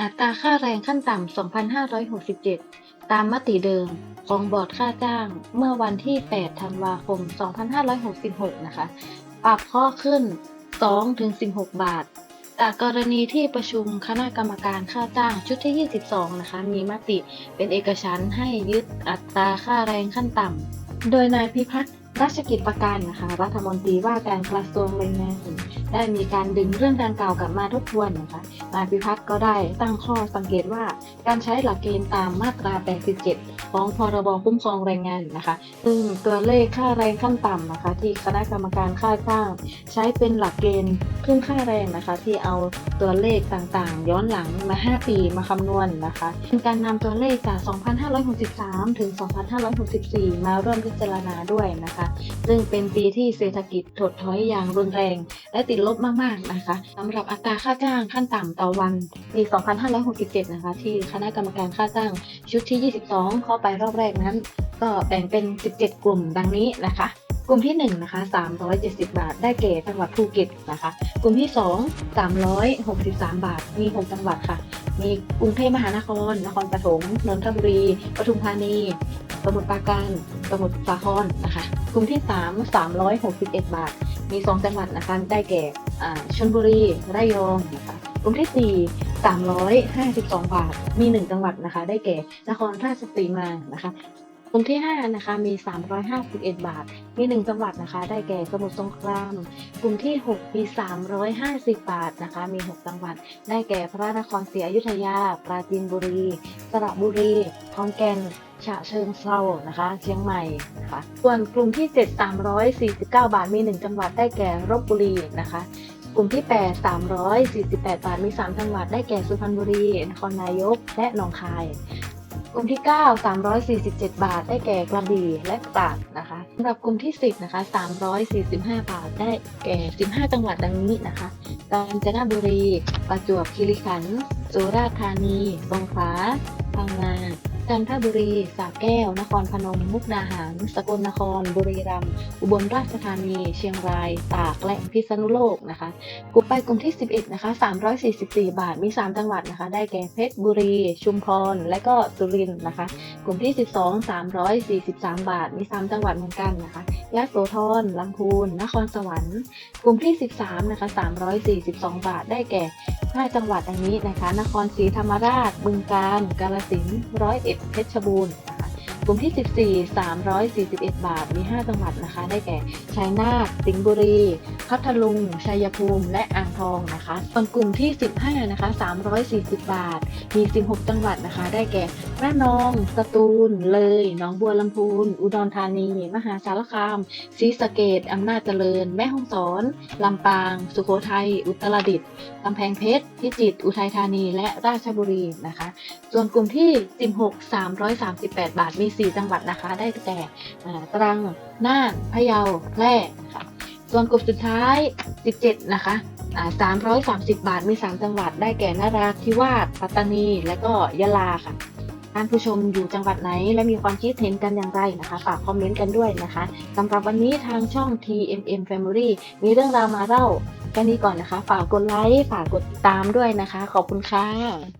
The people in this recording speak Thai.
อัตราค่าแรงขั้นต่ำ 2,567 ตามมติเดิมของบอร์ดค่าจ้างเมื่อวันที่ 8 ธันวาคม 2566 นะคะ ปรับข้อขึ้น 2-16 บาท จากกรณีที่ประชุมคณะกรรมการค่าจ้างชุดที่ 22 นะคะ มีมติเป็นเอกฉันท์ให้ยึดอัตราค่าแรงขั้นต่ำ โดยนายพิพัฒน์ ราชกิจประการนะคะรัฐมนตรีว่าการกระทรวงแรงงานได้มีการดึงเรื่องดังกล่าวกลับมาทบทวนนะคะนายพิพัฒน์ก็ได้ตั้งข้อสังเกตว่าการใช้หลักเกณฑ์ตามมาตรา 87 ของพรบคุ้มครองแรงงานนะคะ ซึ่งตัวเลขค่าแรงขั้นต่ำนะคะ ที่คณะกรรมการค่าจ้าง ใช้เป็นหลักเกณฑ์ขึ้นค่าแรงนะคะ ที่เอาตัวเลขต่างๆ ย้อนหลังมา 5 ปีมาคำนวณนะคะเป็นการนำตัวเลขจาก 2563 ถึง 2564 มาร่วมพิจารณาด้วยนะคะซึ่งเป็นปีที่เศรษฐกิจถดถอยอย่างรุนแรง และติดลบมากๆนะคะสำหรับอัตราค่าจ้างขั้นต่ำต่อวันปี 2567 นะคะ ที่คณะกรรมการค่าจ้างชุดที่ 22 เข้าไปรอบแรกนั้น ก็แบ่งเป็น 17 กลุ่มดังนี้นะคะกลุ่มที่1นะคะ370 บาท ได้แก่จังหวัดภูเก็ตนะคะ กลุ่มที่ 2 363 บาท มี 6 จังหวัดค่ะ มีกรุงเทพมหานคร นครปฐม นนทบุรี ปทุมธานี สมุทรปราการ สมุทรสาครนะคะ กลุ่มที่ 3 361 บาท มี 2 จังหวัดนะคะ ได้แก่ชลบุรี ระยองนะคะ กลุ่มที่ 4 352 บาท มี 1 จังหวัดนะคะ ได้แก่ นครราชสีมา นะคะ กลุ่มที่ 5 นะคะ มี 351 บาท มี 1 จังหวัดนะคะ ได้แก่สมุทรสงคราม กลุ่มที่ 6 มี 350 บาทนะคะ มี 6 จังหวัด ได้แก่พระนครศรีอยุธยา ปราจีนบุรี สระบุรี ขอนแก่น ฉะเชิงเทรานะคะ เชียงใหม่นะคะ ส่วนกลุ่มที่ 7 349 บาท มี 1 จังหวัด ได้แก่ลบบุรีนะคะกลุ่มที่ 8 348 บาท มี 3 จังหวัด ได้แก่ สุพรรณบุรี นครนายก และหนองคาย กลุ่มที่ 9 347 บาท ได้แก่กระบี่และตราดนะคะสำหรับกลุ่มที่ 10นะคะ345 บาท ได้แก่ 15 จังหวัดดังนี้นะคะ กาญจนบุรี ประจวบคีรีขันธ์สุราษฎร์ธานี สงขลาพังงา จันทบุรีสระแก้ว นครพนม มุกดาหาร สกลนคร บุรีรัมย์ อุบลราชธานี เชียงราย ตาก และพิษณุโลกนะคะ กลุ่มไปกลุ่มที่ 11 นะคะ 344 บาท มี 3 จังหวัดนะคะ ได้แก่เพชรบุรี ชุมพร และก็สุรินทร์นะคะ กลุ่มที่ 12 343 บาท มี 3 จังหวัดเหมือนกันนะคะยะโสธรลำพูน นครสวรรค์ กลุ่มที่ 13 นะคะ 342 บาท ได้แก่ 5 จังหวัดดังนี้นะคะ นครศรีธรรมราช บึงกาฬ กาฬสินธุ์ร้อยเอ็ดเพชรบูรณ์ ลุ่มที่ 14 341 บาท มี 5 จังหวัดนะคะ ได้แก่ ชัยนาท สิงห์บุรี พัทลุง ชัยภูมิ และอ่างทองนะคะ ส่วนกลุ่มที่ 15 นะคะ 340 บาท มี 16 จังหวัดนะคะ ได้แก่ ระนอง สตูล เลย หนองบัวลำพูน อุดรธานี มหาสารคาม ศรีสะเกดอำนาจเจริญ แม่ฮ่องสอน ลำปาง สุโขทัย อุตรดิตถ์กำแพงเพชร พิจิตร อุทัยธานี และราชบุรีนะคะ ส่วนกลุ่มที่ 16 338 บาท มี4 จังหวัดนะคะ ได้แก่ตรัง น่าน พะเยา แพร่นะคะส่วนกลุ่มสุดท้าย 17 นะคะอ่า330 บาท มี 3 จังหวัด ได้แก่นราธิวาส ปัตตานี และก็ยะลาค่ะ ท่านผู้ชมอยู่จังหวัดไหน และมีความคิดเห็นกันอย่างไรนะคะ ฝากคอมเมนต์กันด้วยนะคะสำหรับวันนี้ทางช่อง TMM Family มีเรื่องราวมาเล่าแค่นี้ก่อนนะคะ ฝากกดไลค์ ฝากกดติดตามด้วยนะคะ ขอบคุณค่ะ